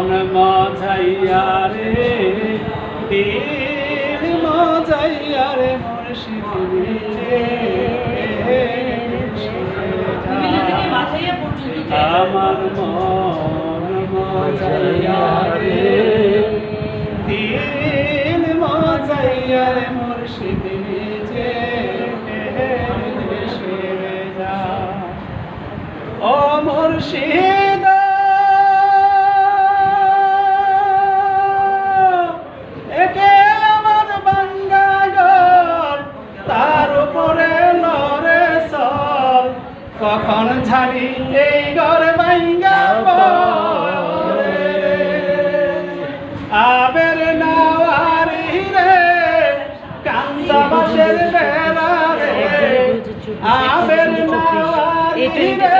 মন মজাইয়া রে দিল মজাইয়া রে মুর্শিদ আমার মন মজাইয়া রে দিল মজাইয়া রে মুর্শিদ নিজে ও মুর্শিদ কখন ছাড়ি এই ঘর পড়ে। আবের নাওয়ারি রে কান্দা বাসের বেলা রে আবের নাওয়ারি রে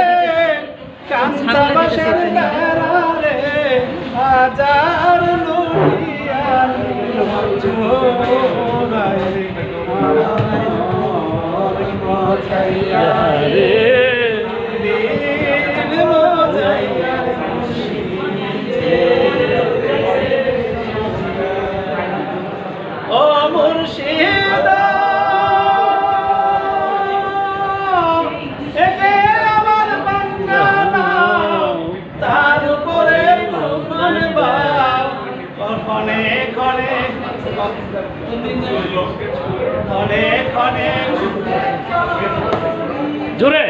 কান্দা বাসের বেলা রে হাজার জোড়ায় রে কখনে অনেক অনেক অনেক জোরে।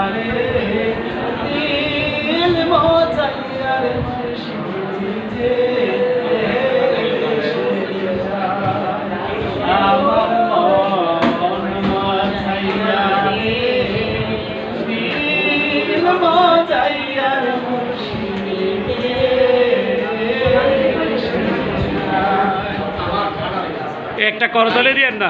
একটা করতলে দিয়েন না।